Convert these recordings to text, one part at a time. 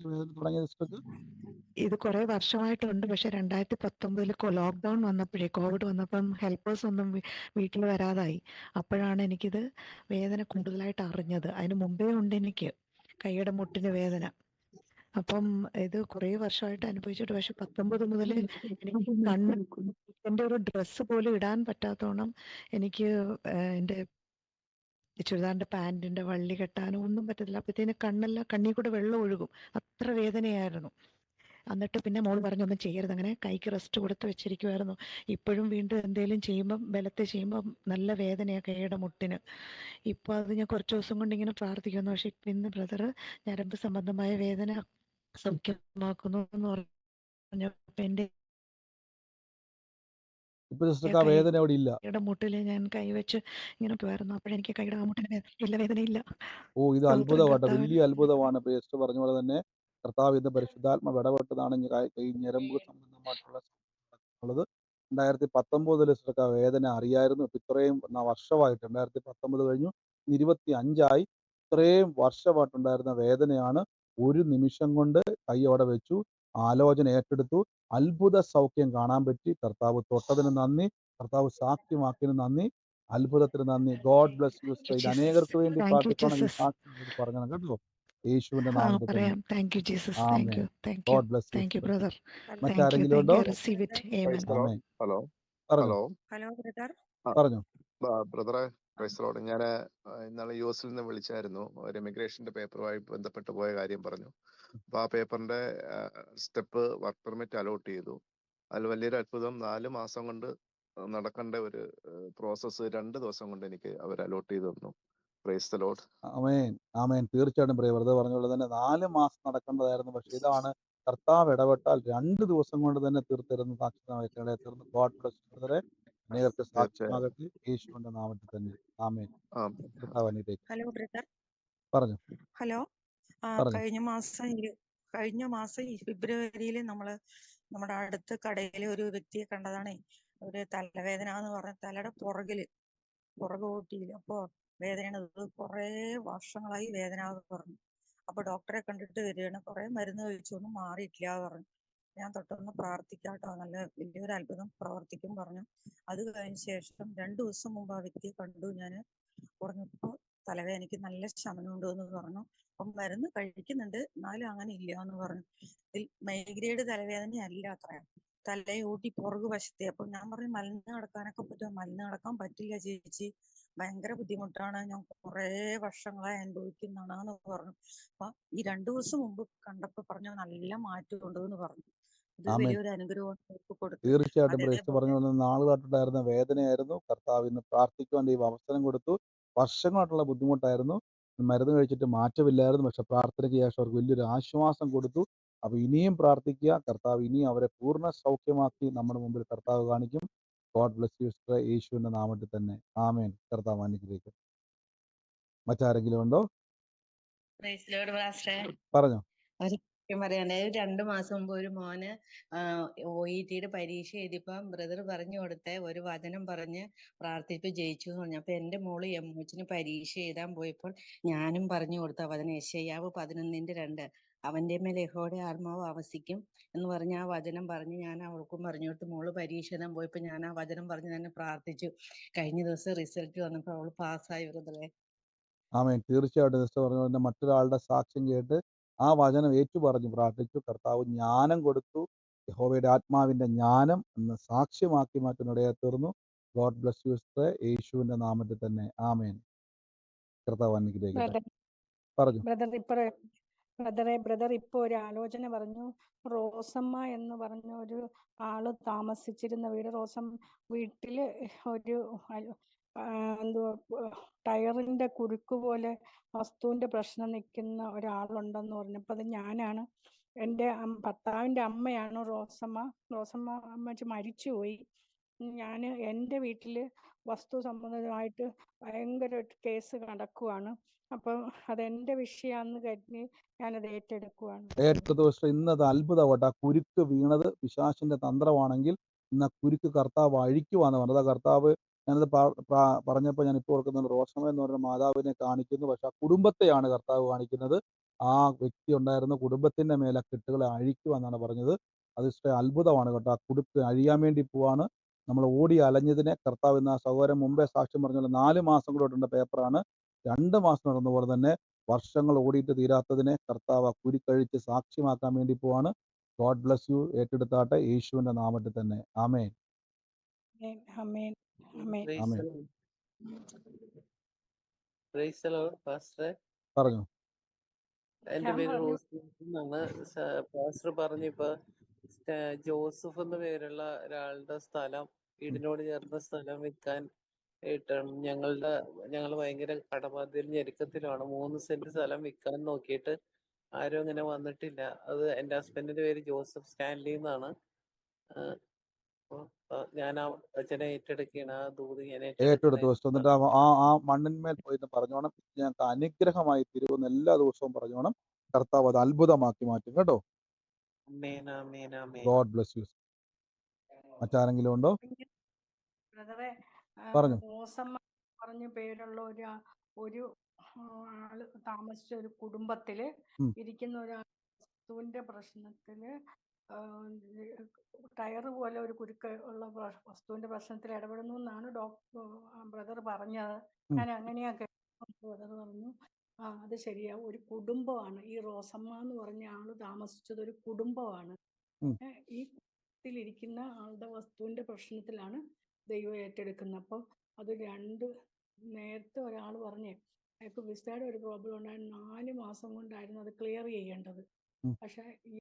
സിസ്റ്റർക്ക് ഇത് കുറെ വർഷമായിട്ടുണ്ട്. പക്ഷെ രണ്ടായിരത്തി പത്തൊമ്പതിൽ ലോക്ക്ഡൌൺ വന്നപ്പോഴേ കോവിഡ് വന്നപ്പം ഹെൽപ്പേഴ്സ് ഒന്നും വീട്ടിൽ വരാതായി. അപ്പോഴാണ് എനിക്കിത് വേദന കൂടുതലായിട്ട് അറിഞ്ഞത്. അതിന് മുമ്പേ ഉണ്ട് എനിക്ക് കൈയുടെ മുട്ടിന് വേദന. അപ്പം ഇത് കുറെ വർഷമായിട്ട് അനുഭവിച്ചിട്ട് പക്ഷെ പത്തൊമ്പത് മുതൽ എനിക്ക് കണ്ണ് എന്റെ ഒരു ഡ്രസ്സ് പോലും ഇടാൻ പറ്റാത്തോണം എനിക്ക് എന്റെ ചുരിദാറിന്റെ പാന്റിന്റെ വള്ളി കെട്ടാനോ ഒന്നും പറ്റത്തില്ല. അപ്പത്തേന് കണ്ണെല്ലാം കണ്ണി കൂടെ വെള്ളം ഒഴുകും. അത്ര വേദനയായിരുന്നു. എന്നിട്ട് പിന്നെ മോൾ പറഞ്ഞു ഒന്നും ചെയ്യരുത്. അങ്ങനെ കൈക്ക് റെസ്റ്റ് കൊടുത്ത് വെച്ചിരിക്കുമായിരുന്നു ഇപ്പോഴും വീണ്ടും എന്തെങ്കിലും ചെയ്യുമ്പം ബലത്തെ ചെയ്യുമ്പം നല്ല വേദനയാണ് കൈയുടെ മുട്ടിന്. ഇപ്പൊ അത് ഞാൻ കുറച്ച് ദിവസം കൊണ്ട് ഇങ്ങനെ പ്രാർത്ഥിക്കുന്നു. പക്ഷെ ഇപ്പൊ ഇന്ന് ബ്രദർ ഞരമ്പ് സംബന്ധമായ വേദന സൗഖ്യമാക്കുന്നു എന്ന് പറഞ്ഞു എന്റെ ഇപ്പൊ സിസ്റ്റർക്ക് ആ വേദന അവിടെ ഇല്ല. കൈയുടെ മുട്ടിൽ ഞാൻ കൈവച്ച് ഇങ്ങനെ പോയിരുന്നു അപ്പോഴെനിക്ക് കൈയുടെ ആ മുട്ടിന് വേദന ഇല്ല വേദനയില്ല. ഓ ഇത് സ്തോത്രം അത്ഭുതമാട്ടോ. വലിയ അത്ഭുതമാണ്. ഇപ്പൊ ജസ്റ്റ് പറഞ്ഞ പോലെ തന്നെ കർത്താവ് ഇന്ന് പരിശുദ്ധാത്മ ഇടപെട്ടതാണ്. ഞ- കൈ കൈ ഞരമ്പ് സംബന്ധമായിട്ടുള്ള ഉള്ളത്. രണ്ടായിരത്തി പത്തൊമ്പതിൽ സിസ്റ്റർക്ക് ആ വേദന അറിയായിരുന്നു. ഇപ്പൊ ഇത്രയും ന- വർഷമായിട്ട് രണ്ടായിരത്തി പത്തൊമ്പത് കഴിഞ്ഞു. ഇരുപത്തി അഞ്ചായി ഇത്രയും വർഷമായിട്ടുണ്ടായിരുന്ന വേദനയാണ് ഒരു നിമിഷം കൊണ്ട് കൈ അവിടെ വെച്ചു. ആലോചന ഏറ്റെടുത്തു. അത്ഭുത സൗഖ്യം കാണാൻ പറ്റി. കർത്താവ് തൊട്ടതിന് നന്ദി. കർത്താവ് സാക്ഷ്യമാക്കിയതിന് നന്ദി. അത്ഭുതത്തിന് നന്ദി. God bless you Jesus. അനേകർക്ക് വേണ്ടി Thank you, പ്രാർത്ഥിക്കണം. ഈ സാക്ഷ്യം കൂടി കേട്ടോ. യേശുവിന്റെ നാമത്തിൽ ഗോഡ് ബ്ലസ് മറ്റാരെങ്കിലും ഉണ്ടോ? ഹലോ ഹലോ ഹലോ ബ്രദർ പറഞ്ഞു. ബ്രദറെ ക്രൈസ്തലോട് ഞാൻ ഇന്നാളെ യു എസിൽ നിന്ന് വിളിച്ചായിരുന്നു. ഒരു ഇമിഗ്രേഷന്റെ പേപ്പറുമായി ബന്ധപ്പെട്ട് പോയ കാര്യം പറഞ്ഞു. അപ്പൊ ആ പേപ്പറിന്റെ സ്റ്റെപ്പ് വർക്ക് പെർമിറ്റ് അലോട്ട് ചെയ്തു. അതിൽ വലിയൊരു അത്ഭുതം. നാല് മാസം കൊണ്ട് നടക്കേണ്ട ഒരു പ്രോസസ്സ് രണ്ട് ദിവസം കൊണ്ട് എനിക്ക് അവർ അലോട്ട് ചെയ്തു തന്നു. പ്രൈസ് ആമേൻ. ആമേൻ. തീർച്ചയായിട്ടും തന്നെ നാല് മാസം നടക്കേണ്ടതായിരുന്നു. പക്ഷെ ഇതാണ് കർത്താവ് ഇടപെട്ടാൽ രണ്ട് ദിവസം കൊണ്ട് തന്നെ തീർത്തിരുന്നു സാക്ഷ്യമായി തീർന്നു ഗോഡ് ബ്ലസ് അനേകർക്ക് സാക്ഷ്യമാകട്ടെ യേശുവിന്റെ നാമത്തിൽ തന്നെ. ആമേൻ. Hello brother. പറഞ്ഞു. ഹലോ. കഴിഞ്ഞ മാസം കഴിഞ്ഞ മാസം ഫെബ്രുവരിയിൽ നമ്മൾ നമ്മുടെ അടുത്ത കടയിൽ ഒരു വ്യക്തിയെ കണ്ടതാണേ. ഒരു തലവേദന എന്ന് പറഞ്ഞ തലയുടെ പുറകിൽ പുറകു ഓട്ടിയില്ല അപ്പൊ വേദനയാണത് കൊറേ കുറേ വർഷങ്ങളായി വേദന പറഞ്ഞു. അപ്പൊ ഡോക്ടറെ കണ്ടിട്ട് വരികയാണ്. കുറെ മരുന്ന് കഴിച്ചൊന്നും മാറിയിട്ടില്ല പറഞ്ഞു. ഞാൻ തൊട്ടൊന്ന് പ്രാർത്ഥിക്കാം കേട്ടോ നല്ല വലിയൊരു അത്ഭുതം പ്രവർത്തിക്കും പറഞ്ഞു. അത് കഴിഞ്ഞ ശേഷം രണ്ടു ദിവസം മുമ്പ് ആ വ്യക്തിയെ കണ്ടു. ഞാൻ പറഞ്ഞപ്പോ തലവേദനയ്ക്ക് നല്ല ശമനമുണ്ട് എന്ന് പറഞ്ഞു. അപ്പം മരുന്ന് കഴിക്കുന്നുണ്ട്. എന്നാലും അങ്ങനെ ഇല്ല എന്ന് പറഞ്ഞു. മൈഗ്രേഡ് തലവേദന അല്ല അത്ര തലയൂട്ടി പുറകു വശത്തെ. അപ്പൊ ഞാൻ പറഞ്ഞു മലന്ന് നടക്കാനൊക്കെ പറ്റുമോ മലന്ന് നടക്കാൻ പറ്റില്ല ചേച്ചി. ഭയങ്കര ബുദ്ധിമുട്ടാണ്. ഞാൻ കുറെ വർഷങ്ങളായി അനുഭവിക്കുന്നതാണെന്ന് പറഞ്ഞു. അപ്പൊ ഈ രണ്ടു ദിവസം മുമ്പ് കണ്ടപ്പോ പറഞ്ഞു നല്ല മാറ്റം ഉണ്ട് എന്ന് പറഞ്ഞു. ആമേൻ. വലിയൊരു അനുഗ്രഹം എനിക്ക് കൊടുത്തു. തീർച്ചയായിട്ടും അതെ, പറഞ്ഞു അതേപോലെ നാളുകാട്ടുണ്ടായിരുന്ന വേദനയായിരുന്നു. കർത്താവ് ഇന്ന് പ്രാർത്ഥിക്കുവാൻ ദൈവം അവസരം കൊടുത്തു. വർഷങ്ങളായിട്ടുള്ള ബുദ്ധിമുട്ടായിരുന്നു. മരുന്ന് കഴിച്ചിട്ട് മാറ്റമില്ലായിരുന്നു. പക്ഷെ പ്രാർത്ഥനയ്ക്ക് ശേഷം അവർക്ക് വലിയൊരു ആശ്വാസം കൊടുത്തു. അപ്പൊ ഇനിയും പ്രാർത്ഥിക്കുക. കർത്താവ് ഇനിയും അവരെ പൂർണ സൗഖ്യമാക്കി നമ്മുടെ മുമ്പിൽ കർത്താവ് കാണിക്കും. ഗോഡ് ബ്ലസ് യു യേശുവിന്റെ നാമത്തിൽ തന്നെ. ആമേൻ. കർത്താവ് അനുഗ്രഹിക്കും മറ്റാരെങ്കിലും ഉണ്ടോ? പ്രൈസ് ലോർഡ് പാസ്റ്ററെ. പറഞ്ഞോ. ഒരു കാര്യം പറയാനേ രണ്ടു മാസം മുമ്പ് ഒരു മോന് ഒ ഇ ടിയുടെ പരീക്ഷ എഴുതിയപ്പം ബ്രദർ പറഞ്ഞു കൊടുത്ത ഒരു വചനം പറഞ്ഞ് പ്രാർത്ഥിപ്പ് ജയിച്ചു എന്ന് പറഞ്ഞു. അപ്പൊ എന്റെ മോൾ എമ്മൂച്ചിന് പരീക്ഷ എഴുതാൻ പോയപ്പോൾ ഞാനും പറഞ്ഞു കൊടുത്ത വചനം യശയ്യാവ് പതിനൊന്നിന്റെ രണ്ട്. അവന്റെ മേൽ ആത്മാവ് ആവസിക്കും എന്ന് പറഞ്ഞ ആ വചനം പറഞ്ഞ് ഞാൻ അവൾക്കും പറഞ്ഞു കൊടുത്തു. മോൾ പരീക്ഷ എഴുതാൻ പോയപ്പോ ഞാൻ ആ വചനം പറഞ്ഞ് തന്നെ പ്രാർത്ഥിച്ചു. കഴിഞ്ഞ ദിവസം റിസൾട്ട് വന്നപ്പോൾ അവൾ പാസ്സായി ബ്രദറെ. ആമേൻ. തീർച്ചയായിട്ടും സിസ്റ്റർ പറഞ്ഞ മറ്റൊരാളുടെ സാക്ഷ്യം കേട്ട് ആ വചനം ഏറ്റു പറഞ്ഞു പ്രാർത്ഥിച്ചു കർത്താവ് ജ്ഞാനം കൊടുത്തു. യഹോവയുടെ ആത്മാവിന്റെ ജ്ഞാനം എന്ന് സാക്ഷ്യമാക്കി മാറ്റുന്നിടയെ തീർന്നു. ഗോഡ് ബ്ലസ് യു യേശുവിന്റെ നാമത്തിൽ തന്നെ. ആമേൻ. കർത്താവ് അനുഗ്രഹിക്കട്ടെ. പറഞ്ഞു. ബ്രദർ ബ്രദറെ ബ്രദർ ഇപ്പൊ ഒരു ആലോചന പറഞ്ഞു. റോസമ്മ എന്ന് പറഞ്ഞ ഒരു ആൾ താമസിച്ചിരുന്ന വീട് റോസം വീട്ടിൽ ഒരു എന്തുവാ ടയറിന്റെ കുരുക്ക് പോലെ വസ്തുവിന്റെ പ്രശ്നം നിൽക്കുന്ന ഒരാളുണ്ടെന്ന് പറഞ്ഞപ്പോ അത് ഞാനാണ്. എന്റെ ഭർത്താവിന്റെ അമ്മയാണ് റോസമ്മ. റോസമ്മ അമ്മച്ച് മരിച്ചുപോയി. ഞാൻ എന്റെ വീട്ടിൽ വസ്തു സംബന്ധമായിട്ട് ഭയങ്കര കേസ് നടക്കുവാണ്. അപ്പം അതെന്റെ വിഷയാന്ന് കരുതി ഞാനത് ഏറ്റെടുക്കുവാണ്. ഏറ്റവും ദിവസം ഇന്നത് അത്ഭുതമായിട്ട് ആ കുരുക്ക് വീണത് പിശാചിന്റെ തന്ത്രമാണെങ്കിൽ ഇന്ന് ആ കുരുക്ക് കർത്താവ് അഴിക്കുവാന്ന് പറഞ്ഞത് കർത്താവ് ഞാനത് പറഞ്ഞപ്പോൾ ഞാൻ ഇപ്പോൾ ഓർക്കുന്നത് റോഷമ എന്ന് പറയുന്ന മാതാവിനെ കാണിക്കുന്നു. പക്ഷെ ആ കുടുംബത്തെയാണ് കർത്താവ് കാണിക്കുന്നത്. ആ വ്യക്തി ഉണ്ടായിരുന്ന കുടുംബത്തിന്റെ മേലെ കെട്ടുകളെ അഴിക്കുക എന്നാണ് പറഞ്ഞത്. അത് ഇഷ്ടം അത്ഭുതമാണ് കേട്ടോ. ആ കുടുംബം അഴിയാൻ വേണ്ടി പോവാണ്. നമ്മൾ ഓടി അലഞ്ഞതിനെ കർത്താവ് എന്ന സഹോദരൻ മുമ്പേ സാക്ഷ്യം പറഞ്ഞ നാല് മാസം കൂടെ പേപ്പറാണ്. രണ്ട് മാസം നടന്ന പോലെ തന്നെ വർഷങ്ങൾ ഓടിയിട്ട് തീരാത്തതിനെ കർത്താവ് ആ കുരുക്കഴിച്ച് സാക്ഷ്യമാക്കാൻ വേണ്ടി പോവാണ്. God bless U. ഏറ്റെടുത്താട്ടെ യേശുവിന്റെ നാമത്തിൽ തന്നെ. ആമേൻ. ആമേൻ. പറഞ്ഞു. എന്റെ പേര് റോസ് എന്നാണ്. പാസ്റ്റർ പറഞ്ഞിപ്പോ ജോസഫ് എന്ന പേരുള്ള ഒരാളുടെ സ്ഥലം വീടിനോട് ചേർന്ന സ്ഥലം വിൽക്കാൻ ഇട്ടാണ് ഞങ്ങളുടെ ഞങ്ങൾ ഭയങ്കര കടബാധ്യതയിൽ ഞെരുക്കത്തിലാണ് മൂന്ന് സെന്റ് സ്ഥലം വിൽക്കാൻ നോക്കിയിട്ട് ആരും അങ്ങനെ വന്നിട്ടില്ല. അത് എന്റെ ഹസ്ബൻഡിന്റെ പേര് ജോസഫ് സ്റ്റാൻലി എന്നാണ്. ഞാൻ ആ അച്ഛനെ ഏറ്റെടുക്കുകയാണ്. ആ ദൂത് ഞാൻ ഏറ്റെടുത്തു വെച്ചു എന്നിട്ട് ആ ആ മണ്ണിന്മേൽ പോയിട്ട് പറഞ്ഞോണം. ഞങ്ങൾക്ക് അനുഗ്രഹമായി തീരുമെന്ന് എല്ലാ ദിവസവും പറഞ്ഞോണം. കർത്താവ് അത് അത്ഭുതമാക്കി മാറ്റും. കേട്ടോ? God bless you. മറ്റാരെങ്കിലും ഉണ്ടോ? പറഞ്ഞു. പറഞ്ഞ പേരുള്ള ഒരു ഒരു ആൾ താമസിച്ച ഒരു കുടുംബത്തിൽ ഇരിക്കുന്ന ഒരു പ്രശ്നത്തിൽ ആ, ടയറ് പോലെ ഒരു കുരുക്ക് ഉള്ള വസ്തുവിന്റെ പ്രശ്നത്തിൽ ഇടപെടുന്നു എന്നാണ് ഡോക്ടർ ബ്രദർ പറഞ്ഞത്. ഞാൻ അങ്ങനെയാ ബ്രദർ പറഞ്ഞു ആ അത് ശരിയാ ഒരു കുടുംബമാണ്. ഈ റോസമ്മ എന്ന് പറഞ്ഞ ആൾ താമസിച്ചത് ഒരു കുടുംബമാണ്. ഈ കുടുംബത്തിലിരിക്കുന്ന ആളുടെ വസ്തുവിന്റെ പ്രശ്നത്തിലാണ് ദൈവം ഏറ്റെടുക്കുന്നത്. അപ്പൊ അത് രണ്ട് നേരത്തെ ഒരാൾ പറഞ്ഞേ അയാൾക്ക് വിസയുടെ ഒരു പ്രോബ്ലം ഉണ്ടായിരുന്നു. നാല് മാസം കൊണ്ടായിരുന്നു അത് ക്ലിയർ ചെയ്യേണ്ടത്. പക്ഷെ ഈ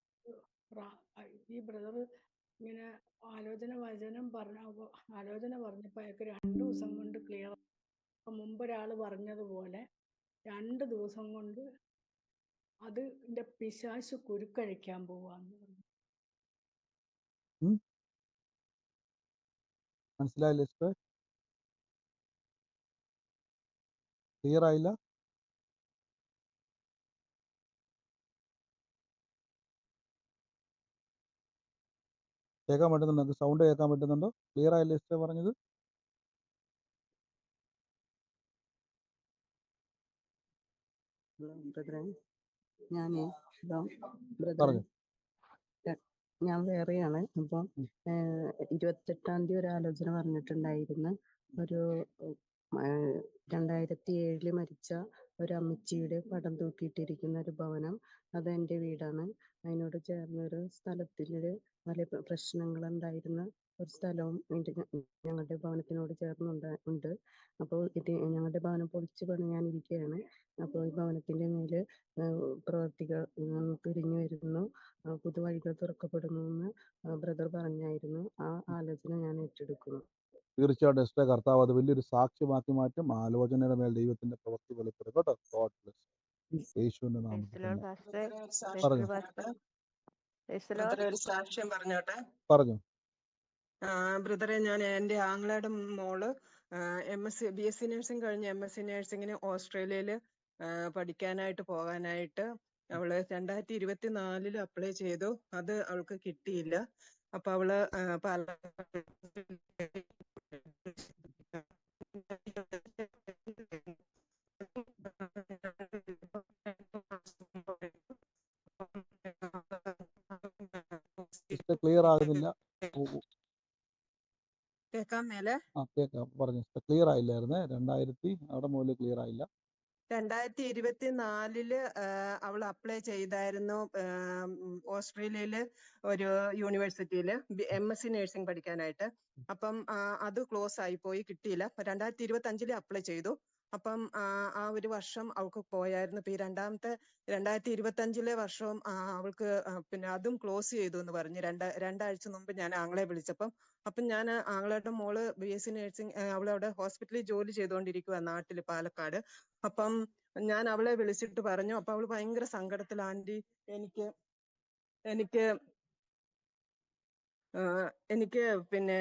ഈ ബ്രദർ ഇങ്ങനെ ആലോചന വചനം പറഞ്ഞ ആലോചന പറഞ്ഞപ്പോൾ അയാൾക്ക് രണ്ട് ദിവസം കൊണ്ട് ക്ലിയർ മുമ്പ് ഒരാൾ പറഞ്ഞതുപോലെ രണ്ട് ദിവസം കൊണ്ട് അതിന്റെ പിശാശ് കുരുക്കഴിക്കാൻ പോവാന്ന് പറഞ്ഞു. മനസ്സിലായില്ലേ ക്ലിയർ ആയില്ല? കേൾക്കാൻ പറ്റുന്നുണ്ടോ? സൗണ്ട് കേൾക്കാൻ പറ്റുന്നുണ്ടോ? ക്ലിയർ ആയില്ലേ സിസ്റ്റർ പറഞ്ഞത്? ഞാനേ പറഞ്ഞു. ഞാൻ വേറെയാണ്. അപ്പം ഇരുപത്തെട്ടാം തീയതി ഒരു ആലോചന പറഞ്ഞിട്ടുണ്ടായിരുന്നു. ഒരു രണ്ടായിരത്തി ഏഴിൽ മരിച്ച ഒരു അമ്മച്ചിയുടെ പടം തൂക്കിയിട്ടിരിക്കുന്ന ഒരു ഭവനം അത് എന്റെ വീടാണ്. അതിനോട് ചേർന്നൊരു സ്ഥലത്തിൽ പല പ്രശ്നങ്ങൾ ഉണ്ടായിരുന്ന ഒരു സ്ഥലവും ഞങ്ങളുടെ ഭവനത്തിനോട് ചേർന്നുണ്ട് ഉണ്ട്. അപ്പോൾ ഇത് ഞങ്ങളുടെ ഭവനം പൊളിച്ച് പണിയാനിരിക്കുകയാണ് അപ്പോൾ ഈ ഭവനത്തിന്റെ മേൽ പ്രവർത്തികൾ തിരിഞ്ഞു വരുന്നു. പുതുവഴികൾ തുറക്കപ്പെടുന്നു എന്ന് ബ്രദർ പറഞ്ഞായിരുന്നു. ആ ആലോചന ഞാൻ ഏറ്റെടുക്കുന്നു. തീർച്ചയായിട്ടും എസ്റ്റേ കർത്താവ് അത് വലിയൊരു സാക്ഷ്യമാക്കി മാറ്റും. ആലോചനയുടെ മേൽ ദൈവത്തിന്റെ പ്രവൃത്തി വെളിപ്പെടും. കേട്ടോ. ഗോഡ് ബ്ലസ് യേശുവിന്റെ ഒരു സാക്ഷ്യം പറഞ്ഞോട്ടെ. പറഞ്ഞു. ബ്രദറെ ഞാൻ എന്റെ ആങ്ങളയുടെ മോൾ M S C B S C nursing കഴിഞ്ഞ് എം എസ് സി നഴ്സിംഗിന് ഓസ്ട്രേലിയയിൽ പഠിക്കാനായിട്ട് പോകാനായിട്ട് അവൾ രണ്ടായിരത്തി ഇരുപത്തി നാലിൽ അപ്ലൈ ചെയ്തു. അത് അവൾക്ക് കിട്ടിയില്ല. അപ്പൊ അവൾ ആ, ക്ലിയർ ആകുന്നില്ല. ആ കേൾക്കാം പറഞ്ഞു. ക്ലിയർ ആയില്ലായിരുന്നേ? രണ്ടായിരത്തി അവിടെ മുതൽ ക്ലിയർ ആയില്ല. രണ്ടായിരത്തി ഇരുപത്തി നാലിൽ അവൾ അപ്ലൈ ചെയ്തായിരുന്നു ഓസ്ട്രേലിയയിൽ ഒരു യൂണിവേഴ്സിറ്റിയിൽ എം എസ് സി നഴ്സിംഗ് പഠിക്കാനായിട്ട്. അപ്പം അത് ക്ലോസ് ആയി പോയി കിട്ടിയില്ല. രണ്ടായിരത്തി ഇരുപത്തി അഞ്ചിൽ അപ്ലൈ ചെയ്തു. അപ്പം ആ, ഒരു വർഷം അവൾക്ക് പോയായിരുന്നു. ഇപ്പൊ ഈ രണ്ടാമത്തെ രണ്ടായിരത്തി ഇരുപത്തി അഞ്ചിലെ വർഷവും അവൾക്ക് പിന്നെ അതും ക്ലോസ് ചെയ്തു എന്ന് പറഞ്ഞു. രണ്ട രണ്ടാഴ്ച മുമ്പ് ഞാൻ ആങ്ങളെ വിളിച്ചപ്പം. അപ്പം ഞാൻ ആങ്ങളുടെ മോൾ ബി എസ് സി നഴ്സിംഗ് അവളവിടെ ഹോസ്പിറ്റലിൽ ജോലി ചെയ്തുകൊണ്ടിരിക്കുക നാട്ടിൽ പാലക്കാട്. അപ്പം ഞാൻ അവളെ വിളിച്ചിട്ട് പറഞ്ഞു അപ്പൊ അവൾ ഭയങ്കര സങ്കടത്തിൽ ആന്റി എനിക്ക് എനിക്ക് എനിക്ക് പിന്നെ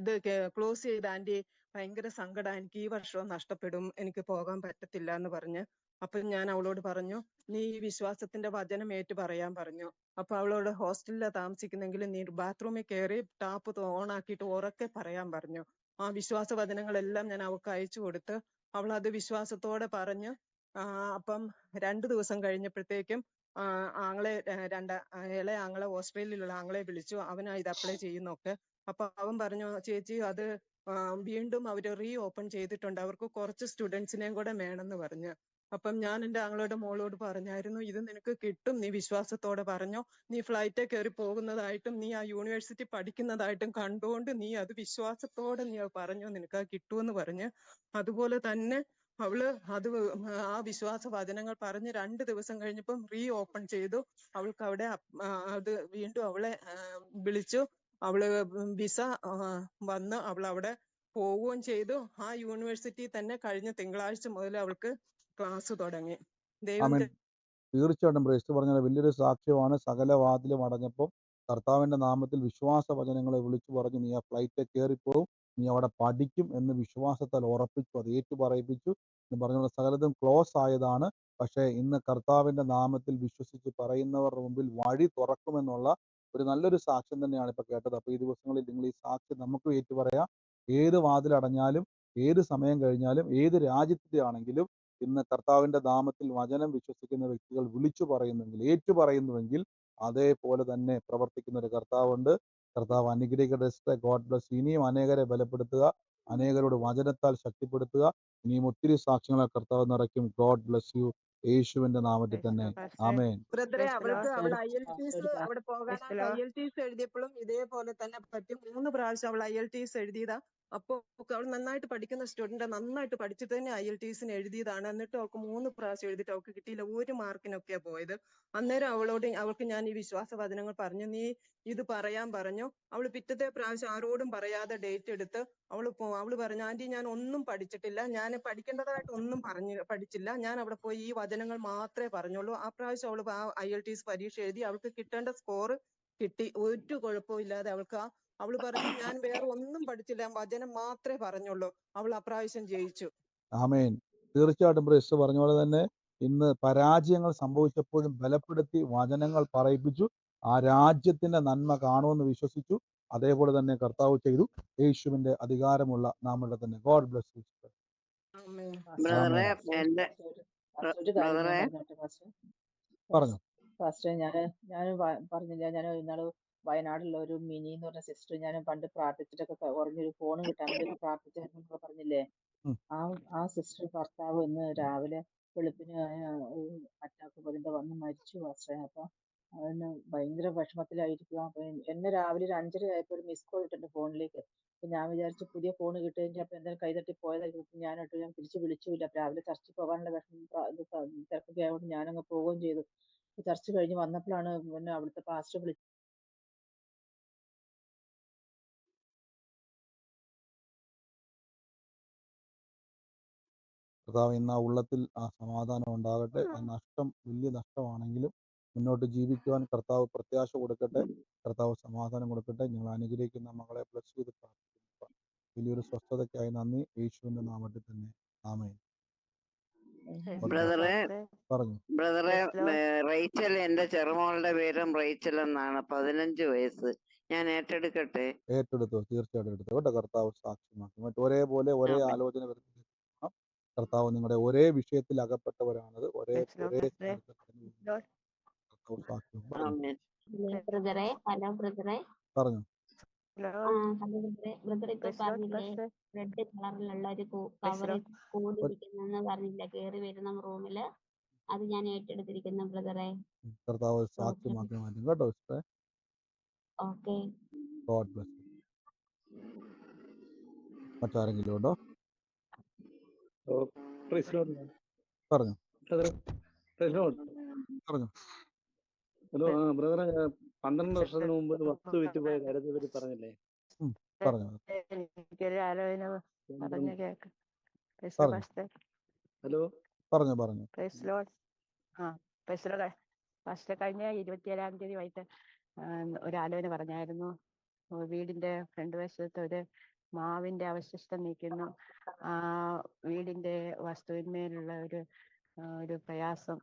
ഇത് ക്ലോസ് ചെയ്ത ആന്റി ഭയങ്കര സങ്കടം. എനിക്ക് ഈ വർഷവും നഷ്ടപ്പെടും. എനിക്ക് പോകാൻ പറ്റത്തില്ല എന്ന് പറഞ്ഞ്. അപ്പൊ ഞാൻ അവളോട് പറഞ്ഞു നീ ഈ വിശ്വാസത്തിന്റെ വചനം ഏറ്റു പറയാൻ പറഞ്ഞു. അപ്പൊ അവളോട് ഹോസ്റ്റലിലാ താമസിക്കുന്നെങ്കിൽ നീ ബാത്റൂമിൽ കയറി ടാപ്പ് ഓൺ ആക്കിയിട്ട് ഉറക്കെ പറയാൻ പറഞ്ഞു. ആ വിശ്വാസ വചനങ്ങളെല്ലാം ഞാൻ അവൾക്ക് അയച്ചു കൊടുത്ത് അവൾ അത് വിശ്വാസത്തോടെ പറഞ്ഞു അപ്പം രണ്ടു ദിവസം കഴിഞ്ഞപ്പോഴത്തേക്കും ആങ്ങളെ രണ്ട ഇളയ ആങ്ങളെ ഓസ്ട്രേലിയയിലുള്ള ആങ്ങളെ വിളിച്ചു. അവനാ ഇത് അപ്ലൈ ചെയ്യുന്നൊക്കെ അപ്പൊ അവൻ പറഞ്ഞു ചേച്ചി അത് വീണ്ടും അവർ റീ ഓപ്പൺ ചെയ്തിട്ടുണ്ട്. അവർക്ക് കുറച്ച് സ്റ്റുഡൻസിനെയും കൂടെ വേണമെന്ന് പറഞ്ഞു. അപ്പം ഞാൻ എന്റെ ആങ്ങളോട് മോളോട് പറഞ്ഞായിരുന്നു ഇത് നിനക്ക് കിട്ടും. നീ വിശ്വാസത്തോടെ പറഞ്ഞോ. നീ ഫ്ലൈറ്റിൽ കയറി പോകുന്നതായിട്ടും നീ ആ യൂണിവേഴ്സിറ്റി പഠിക്കുന്നതായിട്ടും കണ്ടുകൊണ്ട് നീ അത് വിശ്വാസത്തോടെ നീ പറഞ്ഞോ. നിനക്ക് അത് കിട്ടുമെന്ന് പറഞ്ഞ് അതുപോലെ തന്നെ അവൾ അത് ആ വിശ്വാസ വചനങ്ങൾ പറഞ്ഞ് രണ്ട് ദിവസം കഴിഞ്ഞപ്പം റീ ഓപ്പൺ ചെയ്തു. അവൾക്ക് അവിടെ അത് വീണ്ടും അവളെ വിളിച്ചു. അവൾ വിസ വന്ന് അവൾ അവിടെ പോവുകയും ചെയ്തു. ആ യൂണിവേഴ്സിറ്റി തന്നെ കഴിഞ്ഞ തിങ്കളാഴ്ച മുതൽ അവൾക്ക് ക്ലാസ് തുടങ്ങി. ദൈവം തീർച്ചയായിട്ടും ബ്രേസ്റ്റ് പറഞ്ഞ വലിയൊരു സാക്ഷ്യമാണ് സകല വാതിലും അടഞ്ഞപ്പോൾ കർത്താവിന്റെ നാമത്തിൽ വിശ്വാസ വചനങ്ങളെ വിളിച്ചു പറഞ്ഞു നീ ആ ഫ്ലൈറ്റിൽ കയറിപ്പോവും നീ അവിടെ പഠിക്കും എന്ന് വിശ്വാസത്താൽ ഉറപ്പിച്ചു അത് ഏറ്റു പറയിപ്പിച്ചു എന്ന് പറഞ്ഞ സകലതും ക്ലോസ് ആയതാണ്. പക്ഷേ ഇന്ന് കർത്താവിന്റെ നാമത്തിൽ വിശ്വസിച്ച് പറയുന്നവരുടെ മുമ്പിൽ വഴി തുറക്കുമെന്നുള്ള ഒരു നല്ലൊരു സാക്ഷ്യം തന്നെയാണ് ഇപ്പൊ കേട്ടത്. അപ്പൊ ഈ ദിവസങ്ങളിൽ നിങ്ങൾ ഈ സാക്ഷ്യം നമുക്ക് ഏറ്റു പറയാം. ഏത് വാതിലടഞ്ഞാലും ഏത് സമയം കഴിഞ്ഞാലും ഏത് രാജ്യത്തിന്റെ ആണെങ്കിലും ഇന്ന് കർത്താവിന്റെ നാമത്തിൽ വചനം വിശ്വസിക്കുന്ന വ്യക്തികൾ വിളിച്ചു പറയുന്നെങ്കിൽ ഏറ്റു പറയുന്നുവെങ്കിൽ അതേപോലെ തന്നെ പ്രവർത്തിക്കുന്ന ഒരു കർത്താവുണ്ട്. കർത്താവ് അനുഗ്രഹിക്കട്ടെ ഗോഡ് ബ്ലസ് ഇനിയും അനേകരെ ബലപ്പെടുത്തുക. അനേകരോട് വചനത്താൽ ശക്തിപ്പെടുത്തുക. ഇനിയും ഒത്തിരി സാക്ഷ്യങ്ങളെ കർത്താവ് നിറയ്ക്കും. God bless you. യേശുവിന്റെ നാമത്തിൽ തന്നെ. ആമേൻ. ബ്രദറെ അവൾക്ക് അവിടെ ഐ എൽ ടി അവിടെ പോകാൻ ഐ എൽ ടി എഴുതിയപ്പോഴും ഇതേപോലെ തന്നെ പറ്റി. മൂന്ന് പ്രാവശ്യം അവൾ ഐ എൽ ടി എഴുതിയതാ. അപ്പൊ അവൾ നന്നായിട്ട് പഠിക്കുന്ന സ്റ്റുഡന്റ് നന്നായിട്ട് പഠിച്ചിട്ട് തന്നെ ഐ എൽ ടി എഴുതിയതാണ്. എന്നിട്ട് അവൾക്ക് മൂന്ന് പ്രാവശ്യം എഴുതിയിട്ട് അവൾക്ക് കിട്ടിയില്ല. ഒരു മാർക്കിനൊക്കെയാ പോയത്. അന്നേരം അവളോട് അവൾക്ക് ഞാൻ ഈ വിശ്വാസ വചനങ്ങൾ പറഞ്ഞു. നീ ഇത് പറയാൻ പറഞ്ഞു. അവൾ പിറ്റത്തെ പ്രാവശ്യം ആരോടും പറയാതെ ഡേറ്റ് എടുത്ത് അവൾ പോ പറഞ്ഞു ആന്റി ഞാൻ ഒന്നും പഠിച്ചിട്ടില്ല. ഞാൻ പഠിക്കേണ്ടതായിട്ട് ഒന്നും പറഞ്ഞു പഠിച്ചില്ല. ഞാൻ അവിടെ പോയി ഈ വചനങ്ങൾ മാത്രമേ പറഞ്ഞുള്ളൂ. ആ പ്രാവശ്യം അവൾ ഐ എൽ ടി എസ് പരീക്ഷ എഴുതി അവൾക്ക് കിട്ടേണ്ട സ്കോർ കിട്ടി. ഒരു കുഴപ്പവും ഇല്ലാതെ അവൾക്ക് ആ അവൾ പറഞ്ഞു ഞാൻ വേറെ ഒന്നും പഠിച്ചില്ല. വചനം മാത്രമേ പറഞ്ഞുള്ളൂ. അവൾ അപ്രാവശ്യം ജയിച്ചു. ആമേൻ. തീർച്ചയായിട്ടും ബ്രേസ്റ്റ് പറഞ്ഞ പോലെ തന്നെ ഇന്ന് പരാജയങ്ങൾ സംഭവിച്ചപ്പോഴും ബലപ്പെടുത്തി വചനങ്ങൾ പറയിപ്പിച്ചു. ആ രാജ്യത്തിന്റെ നന്മ കാണുമെന്ന് വിശ്വസിച്ചു. അതേപോലെ തന്നെ കർത്താവ് ചെയ്തു. യേശുവിന്റെ അധികാരമുള്ള നാമയുടെ തന്നെ. ഗോഡ് ബ്ലസ് ഒരു പറഞ്ഞു. ഫസ്റ്റ് ഞാൻ ഞാൻ പറഞ്ഞില്ല. ഞാൻ ഇന്നാൾ വയനാടുള്ള ഒരു മിനി എന്ന് പറഞ്ഞ സിസ്റ്റർ ഞാൻ പണ്ട് പ്രാർത്ഥിച്ചിട്ടൊക്കെ കുറഞ്ഞൊരു ഫോൺ കിട്ടാൻ വേണ്ടി പ്രാർത്ഥിച്ചായിരുന്നു പറഞ്ഞില്ലേ? ആ ആ സിസ്റ്റർ ഭർത്താവ് ഇന്ന് രാവിലെ വെളുപ്പിന് അറ്റാക്ക് പതിന്റെ വന്ന് മരിച്ചു പാസ്റ്ററെ അപ്പൊ അതിന് ഭയങ്കര വിഷമത്തിലായിരിക്കും അപ്പൊ എന്നെ രാവിലെ ഒരു അഞ്ചര ആയപ്പോൾ ഒരു മിസ് കോൾ ഇട്ടുണ്ട് ഫോണിലേക്ക് അപ്പൊ ഞാൻ വിചാരിച്ചു പുതിയ ഫോൺ കിട്ടുകഴിഞ്ഞ അപ്പൊ എന്തായാലും കൈതട്ടി പോയതായിരിക്കും. ഞാൻ ഇട്ടു. ഞാൻ തിരിച്ചു വിളിച്ചില്ല. അപ്പൊ രാവിലെ ചർച്ചിൽ പോകാനുള്ള വിഷമം തിരക്കൊക്കെ ആയതുകൊണ്ട് ഞാനങ്ങ് പോവുകയും ചെയ്തു. ചർച്ച ചർച്ച് കഴിഞ്ഞ് വന്നപ്പോഴാണ് പിന്നെ അവിടുത്തെ പാസ്റ്റർ വിളി കർത്താവ് ഇന്ന് ആ ഉള്ളത്തിൽ ആ സമാധാനം ഉണ്ടാകട്ടെ. ആ. നഷ്ടം വലിയ നഷ്ടമാണെങ്കിലും മുന്നോട്ട് ജീവിക്കുവാൻ കർത്താവ് പ്രത്യാശ കൊടുക്കട്ടെ. കർത്താവ് സമാധാനം കൊടുക്കട്ടെ. ഞങ്ങൾ അനുഗ്രഹിക്കുന്ന മകളെ പ്ലസ് ചെയ്ത് പ്രാർത്ഥിക്കുന്നു. വലിയൊരു സ്വസ്ഥതയ്ക്കായി നന്ദി. യേശുവിന്റെ നാമത്തിൽ തന്നെ. ആമേൻ. ബ്രദറെ പറഞ്ഞു. ബ്രദറെ റൈച്ചൽ എന്റെ ചെറുമോളുടെ പേരും റൈച്ചൽ എന്നാണ്. പതിനഞ്ച് വയസ്സ്. ഞാൻ ഏറ്റെടുക്കട്ടെ? ഏറ്റെടുത്തു? തീർച്ചയായിട്ടും എടുത്തു. കേട്ടോ കർത്താവ് സാക്ഷ്യമാക്കി. മറ്റ് ഒരേപോലെ ഒരേ ആലോചന വരുന്ന കർത്താവ് നിങ്ങളുടെ ഒരേ വിഷയത്തിൽ അകപ്പെട്ടവരാണത്. ഒരേ ഒരേ ഹലോ ബ്രദറെ. പറഞ്ഞു. ബ്രദർ ഇപ്പൊ പറഞ്ഞില്ലേ റെഡ് കളറിലുള്ള ഒരു കവറിൽ കൂടിയിരിക്കുന്നെന്ന് പറഞ്ഞില്ല? കേറി വരുന്ന റൂമിൽ. അത് ഞാൻ ഏറ്റെടുത്തിരിക്കുന്നു ബ്രദറെ. കർത്താവ് സാക്ഷ്യമാക്കി മാറ്റും കേട്ടോ ഓക്കെ മറ്റാരെങ്കിലും ഉണ്ടോ? പറഞ്ഞു. പറഞ്ഞു. ഹലോ ബ്രദർ ബ്രദറെ പന്ത്രണ്ട് വർഷത്തിന് മുമ്പ് ഒരു വസ്തു വിറ്റുപോയ കാര്യത്തെ പറ്റി പറഞ്ഞില്ലേ? പറഞ്ഞു. എനിക്കൊരു ആലോചന പറഞ്ഞു ഹലോ? പറഞ്ഞു പറഞ്ഞു. ആ ഫസ്റ്റ് കഴിഞ്ഞ ഇരുപത്തിയേഴാം തീയതി വൈകിട്ട് ഒരു ആലോചന പറഞ്ഞായിരുന്നു. വീടിന്റെ ഫ്രണ്ട് വശത്ത് ഒരു മാവിന്റെ അവശിഷ്ടം നീക്കുന്നു ആ വീടിന്റെ വസ്തുവിന്മേലുള്ള ഒരു ഒരു പ്രയാസം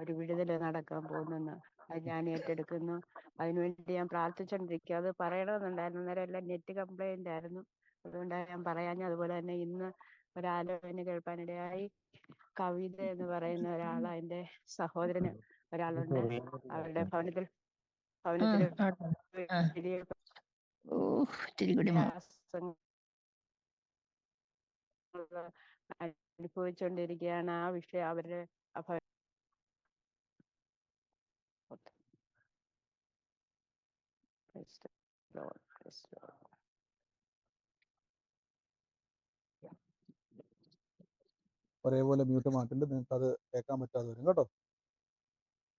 ഒരു വിടുതൽ നടക്കാൻ പോകുന്നെന്ന് അത് ഞാൻ ഏറ്റെടുക്കുന്നു. അതിനുവേണ്ടി ഞാൻ പ്രാർത്ഥിച്ചുകൊണ്ടിരിക്കുക അത് പറയണമെന്നുണ്ടായിരുന്നു. അന്നേരം എല്ലാം നെറ്റ് കംപ്ലൈന്റ് ആയിരുന്നു. അതുകൊണ്ട് ഞാൻ പറയാഞ്ഞ അതുപോലെ തന്നെ ഇന്ന് ഒരു ഒരാലോചന കേൾപ്പാനിടയായി. കവിത എന്ന് പറയുന്ന ഒരാൾ അതിന്റെ സഹോദരന് ഒരാളുണ്ട്. അവരുടെ ഭവനത്തിൽ ഭവനത്തിൽ കൂടി അനുഭവിച്ചുകൊണ്ടിരിക്കുകയാണ് ആ വിഷയം അവരുടെ. ഒരേപോലെ മ്യൂട്ട് മാറ്റുണ്ട്. നിങ്ങൾക്ക് അത് കേൾക്കാൻ പറ്റാതെ വരും കേട്ടോ.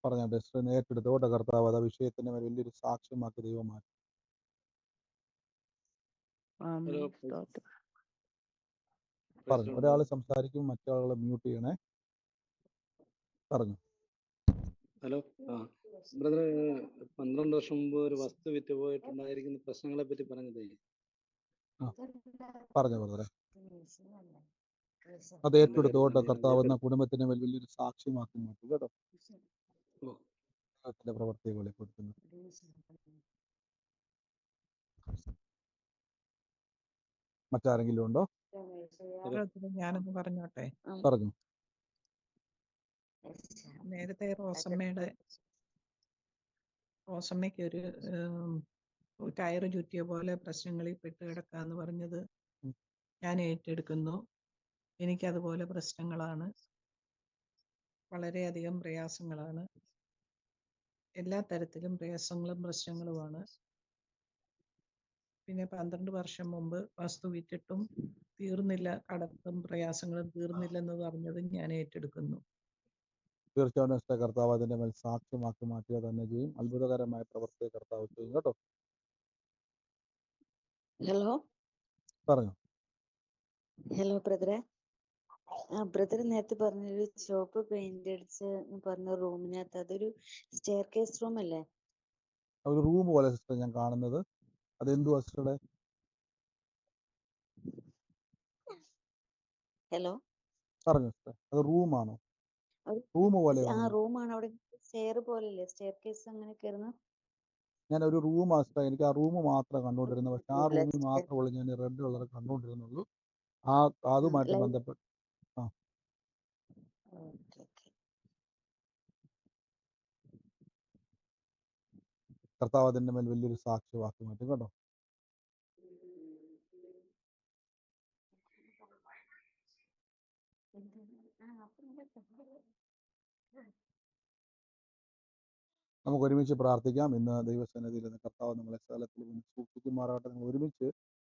പറഞ്ഞോ ഡെസ്റ്റിനെ ഏറ്റെടുത്തോട്ടെ കർത്താവ് അത് വിഷയത്തിന്റെ മേൽ വലിയൊരു സാക്ഷ്യമാക്കി ദൈവം മാറ്റി. പറഞ്ഞു. ഒരാൾ സംസാരിക്കും മറ്റൊരാളെ മ്യൂട്ട് ചെയ്യണേ. പറഞ്ഞു. ഹലോ ആ. ബ്രദർ പന്ത്രണ്ട് വർഷം മുമ്പ് ഒരു വസ്തു വിറ്റ് പോയിട്ടുണ്ടായിരിക്കുന്ന പ്രശ്നങ്ങളെ പറ്റി പറഞ്ഞതേ പറഞ്ഞു ബ്രദറെ. അത് ഏറ്റെടുത്തോട്ടെ കർത്താവ് എന്ന കുടുംബത്തിന് വലിയൊരു സാക്ഷ്യമാക്കി മാറ്റി കേട്ടോ. ഓ. കൊടുക്കുന്നു മറ്റാരെങ്കിലും ഉണ്ടോ? ഞാനൊന്ന് പറഞ്ഞോട്ടെ? പറഞ്ഞു. നേരത്തെ റോസമ്മയുടെ റോസമ്മയ്ക്ക് ഒരു ടയറ് ചുറ്റിയ പോലെ പ്രശ്നങ്ങളിൽ പെട്ട് കിടക്കാന്ന് പറഞ്ഞത് ഞാൻ ഏറ്റെടുക്കുന്നു. എനിക്കതുപോലെ പ്രശ്നങ്ങളാണ്. വളരെയധികം പ്രയാസങ്ങളാണ്. എല്ലാ തരത്തിലും പ്രയാസങ്ങളും പ്രശ്നങ്ങളുമാണ്. പിന്നെ പന്ത്രണ്ട് വർഷം മുമ്പ് വസ്തു വിറ്റിട്ടും തീർന്നില്ല കടത്തും പ്രയാസങ്ങളും തീർന്നില്ലെന്ന് പറഞ്ഞത് ഞാൻ ഏറ്റെടുക്കുന്നു. തീർച്ചയായിട്ടും കർത്താവ് അതിന്റെ മേൽ സാക്ഷ്യമാക്കി മാറ്റുക തന്നെ ചെയ്യും. അത്ഭുതകരമായ പ്രവർത്തി കർത്താവ് ചെയ്യും. കേട്ടോ? ഹലോ പറഞ്ഞു. ഹലോ ബ്രദറെ ആ ബ്രദർ നേരത്തെ പറഞ്ഞൊരു ചുവപ്പ് പെയിന്റ് അടിച്ച് എന്ന് പറഞ്ഞ റൂമിനകത്ത് അതൊരു സ്റ്റെയർ കേസ് റൂം അല്ലേ ഒരു റൂം പോലെ സിസ്റ്റർ ഞാൻ കാണുന്നത്. അത് എന്തുവാ സിസ്റ്ററുടെ ഹലോ? പറഞ്ഞു സിസ്റ്റർ അത് റൂമാണോ? ആണോ റൂം പോലെ ആ റൂം റൂമാണ്. അവിടെ സ്റ്റെയർ പോലെയല്ലേ? സ്റ്റെയർ കേസ് അങ്ങനെ കയറുന്ന? ഞാൻ ഒരു റൂം സിസ്റ്റർ എനിക്ക് ആ റൂം മാത്രമേ കണ്ടുകൊണ്ടിരുന്നത് പക്ഷെ ആ റൂം റൂമിൽ മാത്രമുള്ള ഞാൻ റെഡ് കളർ കണ്ടുകൊണ്ടിരുന്നുള്ളൂ ആ അതുമായിട്ട് ബന്ധപ്പെട്ട് ആ ഓക്കെ ഓക്കെ കർത്താവ് അതിന്റെ മേൽ വലിയൊരു സാക്ഷ്യവാക്കി മാറ്റും കേട്ടോ. നമുക്ക് ഒരുമിച്ച് പ്രാർത്ഥിക്കാം. ഇന്ന് ദൈവസന്നിധിയിൽ നിന്ന് കർത്താവ് നമ്മളെ സ്ഥലത്തിൽ സൂക്ഷിക്കുമാറാകട്ടെ. നിങ്ങൾ ഒരുമിച്ച്